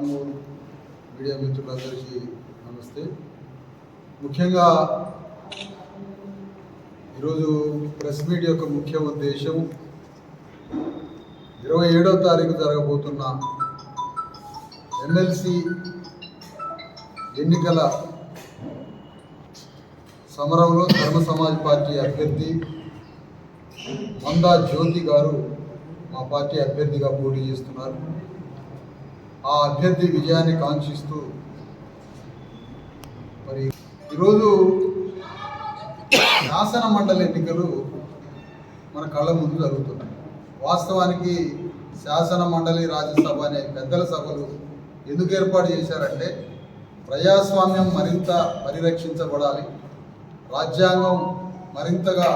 Armoor media మిత్రులందరికీ నమస్తే. ముఖ్యంగా ఈరోజు ప్రెస్ మీట్ యొక్క ముఖ్య ఉద్దేశం ఇరవై ఏడవ తారీఖు జరగబోతున్న ఎమ్మెల్సీ ఎన్నికల సమరంలో ధర్మ సమాజ్ పార్టీ అభ్యర్థి మందా జ్యోతి గారు మా పార్టీ అభ్యర్థిగా పోటీ చేస్తున్నారు. ఆ అభ్యర్థి విజయాన్ని కాంక్షిస్తూ మరి ఈరోజు శాసన మండలి ఎన్నికలు మన కళ్ళ ముందు జరుగుతున్నాయి. వాస్తవానికి శాసన మండలి రాజ్యసభ అనే పెద్దల సభలు ఎందుకు ఏర్పాటు చేశారంటే ప్రజాస్వామ్యం మరింత పరిరక్షించబడాలి రాజ్యాంగం మరింతగా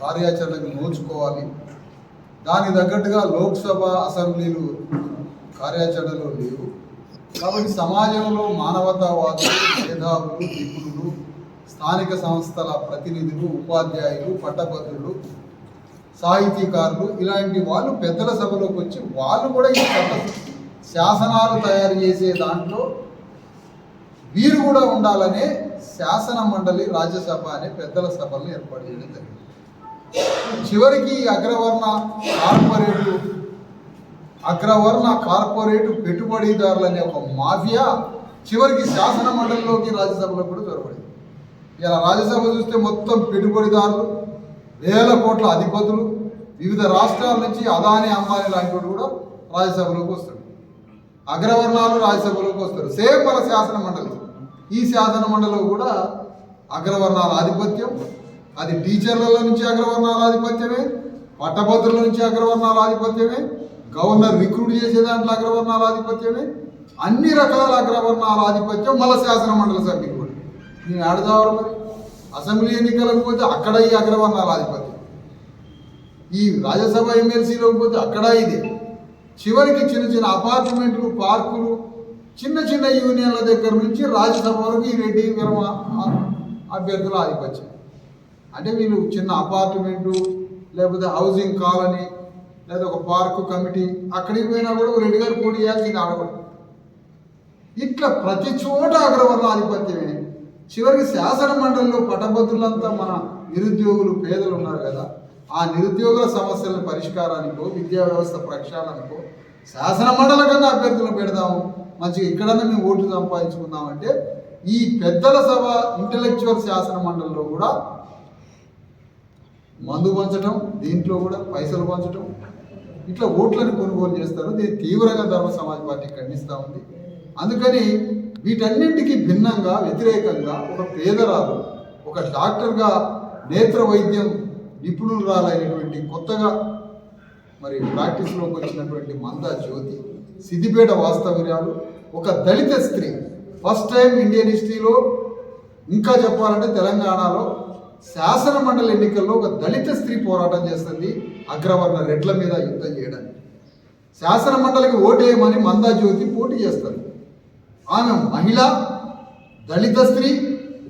కార్యాచరణకు నోచుకోవాలి. దానికి తగ్గట్టుగా లోక్సభ అసెంబ్లీలు కార్యాచరణలో లేవు కాబట్టి సమాజంలో మానవతావాదులు మేధావులు నిపుణులు స్థానిక సంస్థల ప్రతినిధులు ఉపాధ్యాయులు పట్టభద్రులు సాహితీకారులు ఇలాంటి వాళ్ళు పెద్దల సభలోకి వచ్చి వాళ్ళు కూడా ఈ చట్ట శాసనాలు తయారు చేసే దాంట్లో వీరు కూడా ఉండాలనే శాసన మండలి రాజ్యసభ అనే పెద్దల సభలను ఏర్పాటు చేయడం జరిగింది. చివరికి అగ్రవర్ణ కార్పొరేటు అగ్రవర్ణ కార్పొరేట్ పెట్టుబడిదారులు అనే ఒక మాఫియా చివరికి శాసన మండలిలోకి రాజ్యసభలో కూడా చొరబడింది ఇలా రాజ్యసభ చూస్తే మొత్తం పెట్టుబడిదారులు వేల కోట్ల అధిపతులు వివిధ రాష్ట్రాల నుంచి అదాని అంబానీ లాంటి వాడు కూడా రాజ్యసభలోకి వస్తాడు. అగ్రవర్ణాలు రాజ్యసభలోకి వస్తారు. సేమ్ మన శాసన మండలి ఈ శాసన మండలిలో కూడా అగ్రవర్ణాల ఆధిపత్యం అది టీచర్ల నుంచి అగ్రవర్ణాల ఆధిపత్యమే పట్టభద్రుల నుంచి అగ్రవర్ణాల ఆధిపత్యమే గవర్నర్ రిక్రూట్ చేసే దాంట్లో అగ్రవర్ణాల ఆధిపత్యమే? అన్ని రకాల అగ్రవర్ణాల ఆధిపత్యం మళ్ళీ శాసనమండలి సభ్యులు కూడా. నేను ఆడదావాలి మరి? అసెంబ్లీ ఎన్నికలకు పోతే అక్కడ ఈ అగ్రవర్ణాల ఆధిపత్యం. ఈ రాజ్యసభ ఎమ్మెల్సీలోకి పోతే అక్కడ ఇదే. చివరికి చిన్న చిన్న అపార్ట్మెంట్లు పార్కులు చిన్న చిన్న యూనియన్ల దగ్గర నుంచి రాజ్యసభ వరకు ఈ రెడ్డి విరమ అభ్యర్థుల ఆధిపత్యం. అంటే వీళ్ళు చిన్న అపార్ట్మెంటు లేకపోతే హౌసింగ్ కాలనీ లేదా ఒక పార్కు కమిటీ అక్కడికి పోయినా కూడా రెడ్డి గారు పోటీ చేయాల్సింది ఆడకూడదు. ఇట్లా ప్రతి చోట అగ్రవర్ణ ఆధిపత్యమే. చివరికి శాసన మండలిలో పటభద్రులంతా మన నిరుద్యోగులు పేదలు ఉన్నారు కదా ఆ నిరుద్యోగుల సమస్యల పరిష్కారానికో విద్యా వ్యవస్థ ప్రక్షాళనకో శాసన మండలి కన్నా అభ్యర్థులను పెడదాము మంచిగా ఇక్కడన్నా మేము ఓట్లు సంపాదించుకుందామంటే ఈ పెద్దల సభ ఇంటలెక్చువల్ శాసన మండలిలో కూడా మందు పంచడం దీంట్లో కూడా పైసలు పంచడం ఇట్లా ఓట్లను కొనుగోలు చేస్తారు. దీన్ని తీవ్రంగా ధర్మ సమాజ్ పార్టీ ఖండిస్తూ ఉంది. అందుకని వీటన్నింటికి భిన్నంగా వ్యతిరేకంగా ఒక పేదరాలు ఒక డాక్టర్గా నేత్ర వైద్యం నిపుణురాలైనటువంటి కొత్తగా మరి ప్రాక్టీస్లోకి వచ్చినటువంటి మందా జ్యోతి సిద్దిపేట వాస్తవ్యాలు ఒక దళిత స్త్రీ. ఫస్ట్ టైం ఇండియన్ హిస్టరీలో ఇంకా చెప్పాలంటే తెలంగాణలో శాసన మండలి ఎన్నికల్లో ఒక దళిత స్త్రీ పోరాటం చేస్తుంది అగ్రవర్ణ రెడ్ల మీద యుద్ధం చేయడానికి. శాసన మండలికి ఓటేయమని మందాజ్యోతి పోటీ చేస్తారు. ఆమె మహిళ దళిత స్త్రీ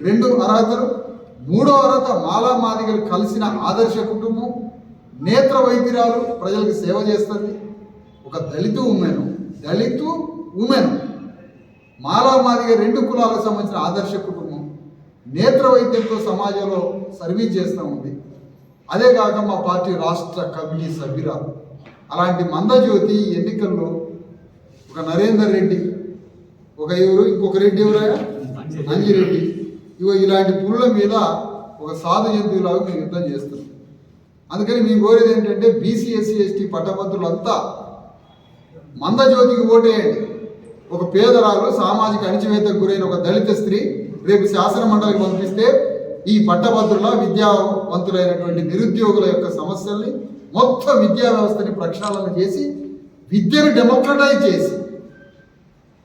రెండు అర్హతలు మూడో అర్హత మాలా మాదిగలు కలిసిన ఆదర్శ కుటుంబం నేత్ర వైద్యురాలు ప్రజలకు సేవ చేస్తుంది. ఒక దళిత ఉమెన్ దళితు ఉమెన్. మాలా మాదిగ రెండు కులాలకు సంబంధించిన ఆదర్శ కుటుంబం నేత్ర వైద్యంతో సమాజంలో సర్వీస్ చేస్తూ ఉంది. అదే కాక మా పార్టీ రాష్ట్ర కమిటీ సభ్యురాలు. అలాంటి మందజ్యోతి ఎన్నికల్లో ఒక నరేందర్ రెడ్డి ఒక ఎవరు? ఇంకొక రెడ్డి ఎవరయ్యా అంజిరెడ్డి ఇగో ఇలాంటి పురుల మీద ఒక సాధు జంతువులాగా మేము యుద్ధం చేస్తున్నాం. అందుకని మేము కోరేది ఏంటంటే బీసీ ఎస్సీ ఎస్టీ పట్టభద్రులంతా మందజ్యోతికి ఓటేయండి. ఒక పేదరాలు సామాజిక అణిచివేతకు గురైన ఒక దళిత స్త్రీ రేపు శాసన మండలికి పంపిస్తే ఈ పట్టభద్రుల విద్యావంతులైనటువంటి నిరుద్యోగుల యొక్క సమస్యల్ని మొత్తం విద్యా వ్యవస్థని ప్రక్షాళన చేసి విద్యను డెమోక్రటైజ్ చేసి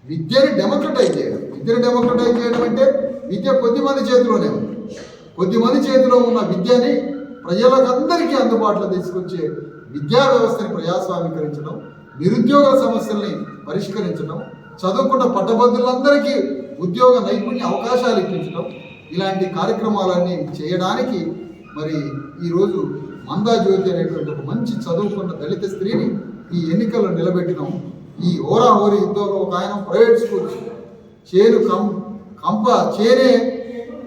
విద్యను డెమోక్రటైజ్ చేయడం. విద్యను డెమోక్రటైజ్ చేయడం అంటే విద్య కొద్దిమంది చేతిలోనే ఉంది. కొద్దిమంది చేతిలో ఉన్న విద్యని ప్రజలకందరికీ అందుబాటులో తీసుకొచ్చే విద్యా వ్యవస్థని ప్రజాస్వామీకరించడం నిరుద్యోగ సమస్యల్ని పరిష్కరించడం చదువుకున్న పట్టభద్రులందరికీ ఉద్యోగ నైపుణ్య అవకాశాలు ఇప్పించడం ఇలాంటి కార్యక్రమాలన్నీ చేయడానికి మరి ఈరోజు మందాజ్యోతి అనేటువంటి ఒక మంచి చదువుకున్న దళిత స్త్రీని ఈ ఎన్నికల్లో నిలబెట్టినాం. ఈ ఓరా ఓరి యుద్ధంలో ఒక ఆయన ప్రైవేట్ స్కూల్. చేను కం కంప చేనే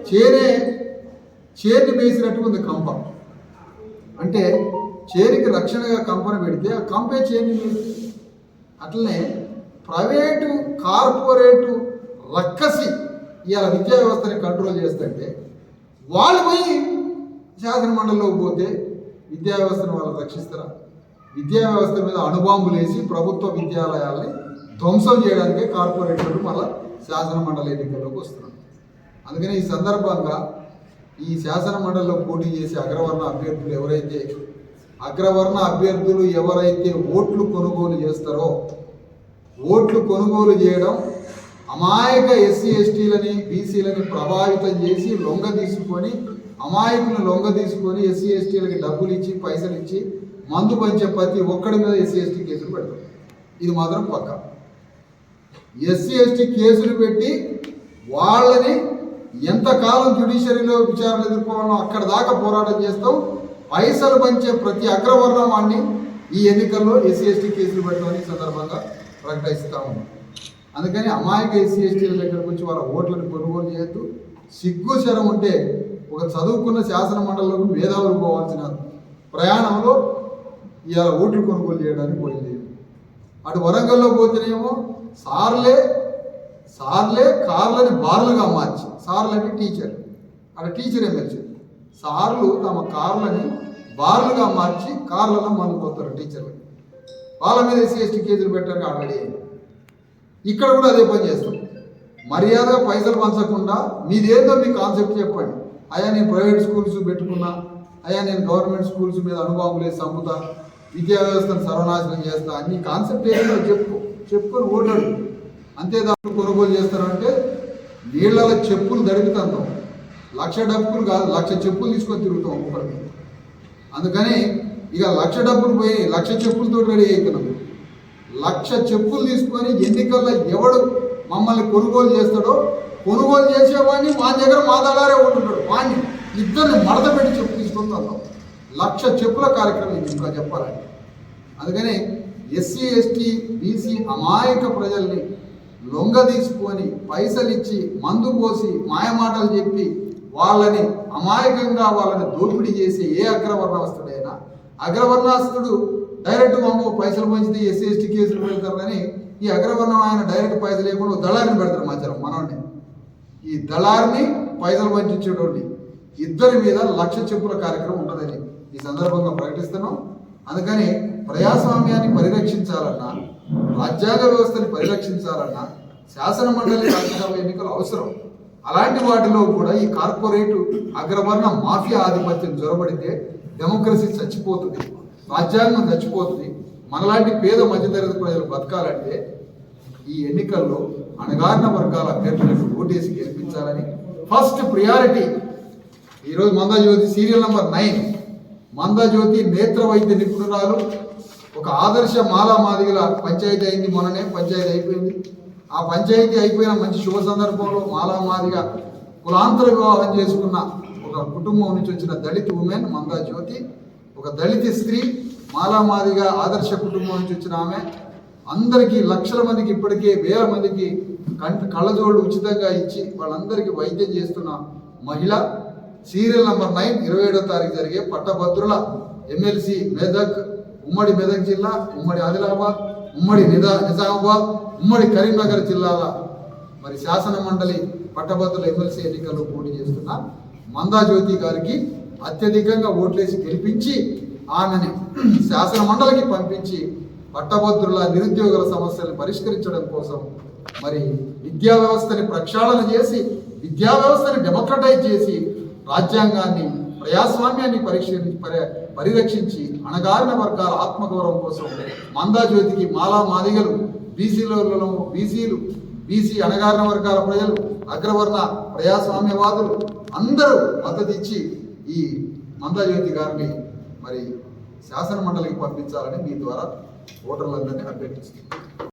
చేనే చేని వేసినట్టు ఉంది కంప. అంటే చేనికి రక్షణగా కంపను పెడితే ఆ కంపే చేని అట్లనే ప్రైవేటు కార్పొరేటు లక్కసి ఇవాళ విద్యా వ్యవస్థని కంట్రోల్ చేస్తుంటే వాళ్ళు పోయి శాసనమండలిలోకి పోతే విద్యా వ్యవస్థను వాళ్ళు రక్షిస్తారా? విద్యా వ్యవస్థ మీద అణుబాంబులేసి ప్రభుత్వ విద్యాలయాల్ని ధ్వంసం చేయడానికే కార్పొరేటర్లు మళ్ళీ శాసనమండలి ఎన్నికల్లోకి వస్తున్నారు. అందుకని ఈ సందర్భంగా ఈ శాసనమండలిలో పోటీ చేసే అగ్రవర్ణ అభ్యర్థులు ఎవరైతే అగ్రవర్ణ అభ్యర్థులు ఎవరైతే ఓట్లు కొనుగోలు చేస్తారో ఓట్లు కొనుగోలు చేయడం అమాయక ఎస్సీ ఎస్టీలని బీసీలని ప్రభావితం చేసి లొంగ తీసుకొని అమాయకులను లొంగ తీసుకొని ఎస్సీ ఎస్టీలకి డబ్బులు ఇచ్చి పైసలు ఇచ్చి మందు పంచే ప్రతి ఒక్కడి మీద ఎస్సీ ఎస్టీ కేసులు పెడతారు ఇది మాత్రం పక్క. ఎస్సీ ఎస్టీ కేసులు పెట్టి వాళ్ళని ఎంతకాలం జ్యుడిషియరీలో విచారణ ఎదుర్కోవాలో అక్కడ దాకా పోరాటం చేస్తాం. పైసలు పంచే ప్రతి అగ్రవర్ణం వాడిని ఈ ఎన్నికల్లో ఎస్సీ ఎస్టీ కేసులు పెట్టమని సందర్భంగా ప్రకటిస్తూ ఉన్నాం. అందుకని అమాయక ఎస్సీ ఎస్టీల దగ్గరకు వచ్చి వాళ్ళ ఓట్లను కొనుగోలు చేయొద్దు. సిగ్గు శరం ఉంటే ఒక చదువుకున్న శాసన మండలిలోకి మేధావులు పోవాల్సిన ప్రయాణంలో ఇవాళ ఓట్లు కొనుగోలు చేయడానికి పోయింది. అటు వరంగల్లో పోతేనేమో సార్లే సార్లే కార్లని బార్లుగా మార్చి సార్లు అంటే టీచర్ అక్కడ టీచర్ ఎమ్మెల్సీ. సార్లు తమ కార్లని బార్లుగా మార్చి కార్లలో మందు పోతారు టీచర్లు. వాళ్ళ మీద ఎస్సీ ఎస్టీ కేసులు పెట్టడానికి ఆల్రెడీ ఇక్కడ కూడా అదే పని చేస్తాం. మర్యాదగా పైసలు పంచకుండా మీదేందో మీ కాన్సెప్ట్ చెప్పండి. అయ్యా నేను ప్రైవేట్ స్కూల్స్ పెట్టుకున్నా. అయ్యా నేను గవర్నమెంట్ స్కూల్స్ మీద అనుభవం లేదు చంపుతా. విద్యా వ్యవస్థను సర్వనాశనం చేస్తా. అన్ని కాన్సెప్ట్ ఏదో చెప్పు. చెప్పుకొని ఓటాడు అంతే దాంట్లో కొనుగోలు చేస్తారంటే నీళ్ళలో చెప్పులు దడుపుతాం లక్ష డబ్బులు కాదు లక్ష చెప్పులు తీసుకొని తిరుగుతాం ఒక్కొక్కరికి. అందుకని ఇక లక్ష డబ్బులు పోయి లక్ష చెప్పులతో రెడీ అవుతున్నాం. లక్ష చెప్పులు తీసుకొని ఎన్నికల్లో ఎవడు మమ్మల్ని కొనుగోలు చేస్తాడో కొనుగోలు చేసేవాడిని మా దగ్గర మా దళారే ఉంటుంటాడు వాడిని ఇద్దరిని మడత పెట్టి చెప్పు తీసుకొని వస్తాం లక్ష చెప్పుల కార్యక్రమం ఇంకా చెప్పాలండి అందుకని ఎస్సీ ఎస్టీ బీసీ అమాయక ప్రజల్ని లొంగ తీసుకొని పైసలు ఇచ్చి మందు పోసి మాయమాటలు చెప్పి వాళ్ళని అమాయకంగా వాళ్ళని దోపిడీ చేసే ఏ అగ్రవర్ణవస్తుడైనా అగ్రవర్ణాస్తుడు డైరెక్ట్ మామూలు పైసలు పంచితే ఎస్సీ ఎస్టీ కేసులు పెడతారు కానీ ఈ అగ్రవర్ణం ఆయన డైరెక్ట్ పైసలు లేకుండా దళారిని పెడతారు మధ్యలో మనోడిని. ఈ దళారిని పైసలు పంచించేటోడిని ఇద్దరి మీద లక్ష చెప్పుల కార్యక్రమం ఉంటుందని ఈ సందర్భంగా ప్రకటిస్తున్నాం. అందుకని ప్రజాస్వామ్యాన్ని పరిరక్షించాలన్నా రాజ్యాంగ వ్యవస్థని పరిరక్షించాలన్నా శాసన మండలి రాజ్యసభ ఎన్నికలు అవసరం. అలాంటి వాటిలో కూడా ఈ కార్పొరేట్ అగ్రవర్ణ మాఫియా ఆధిపత్యం జ్వరబడితే డెమోక్రసీ చచ్చిపోతుంది. రాజ్యాంగం చచ్చిపోతుంది. మనలాంటి పేద మధ్యతరగతి ప్రజలు బతకాలంటే ఈ ఎన్నికల్లో అణగారిన వర్గాల అభ్యర్థులకు ఓటేసి గెలిపించాలని ఫస్ట్ ప్రియారిటీ. ఈరోజు Mandajyothi serial number nine. Mandajyothi నేత్ర వైద్య నిపుణురాలు. ఒక ఆదర్శ మాలా మాదిగల పంచాయతీ అయింది మొన్ననే పంచాయతీ అయిపోయింది. ఆ పంచాయతీ అయిపోయిన మంచి శుభ సందర్భంలో మాలా మాదిగ కులాంతర వివాహం చేసుకున్న ఒక కుటుంబం నుంచి వచ్చిన దళిత ఉమెన్ మందా జ్యోతి. ఒక దళిత స్త్రీ మాలామాదిగా ఆదర్శ కుటుంబం నుంచి వచ్చిన ఆమె అందరికీ లక్షల మందికి ఇప్పటికే వేల మందికి కంట కళ్ళజోళ్ళు ఉచితంగా ఇచ్చి వాళ్ళందరికీ వైద్యం చేస్తున్న మహిళ సీరియల్ నంబర్ నైన్ ఇరవై ఏడో తారీఖు జరిగే పట్టభద్రుల ఎమ్మెల్సీ మెదక్ ఉమ్మడి మెదక్ జిల్లా ఉమ్మడి ఆదిలాబాద్ ఉమ్మడి నిజా నిజామాబాద్ ఉమ్మడి కరీంనగర్ జిల్లాల మరి శాసన మండలి పట్టభద్రుల ఎమ్మెల్సీ ఎన్నికల్లో పోటీ చేస్తున్న మందాజ్యోతి గారికి అత్యధికంగా ఓట్లేసి గెలిపించి ఆమెని శాసన మండలికి పంపించి పట్టభద్రుల నిరుద్యోగుల సమస్యలను పరిష్కరించడం కోసం మరి విద్యా వ్యవస్థని ప్రక్షాళన చేసి విద్యా వ్యవస్థని డెమోక్రటైజ్ చేసి రాజ్యాంగాన్ని ప్రజాస్వామ్యాన్ని పరిశీలి పరి- పరిరక్షించి అణగారిన వర్గాల ఆత్మగౌరవం కోసం మందాజ్యోతికి మాలా మాదిగలు బీసీలలో బీసీలు బీసీ అణగారిన వర్గాల ప్రజలు అగ్రవర్ణ ప్రజాస్వామ్యవాదులు అందరూ మద్దతు ఇచ్చి ఈ మందాజ్యోతి గారిని మరి శాసన మండలికి పంపించాలని మీ ద్వారా ఓటర్లందరినీ అభ్యర్థిస్తున్నాను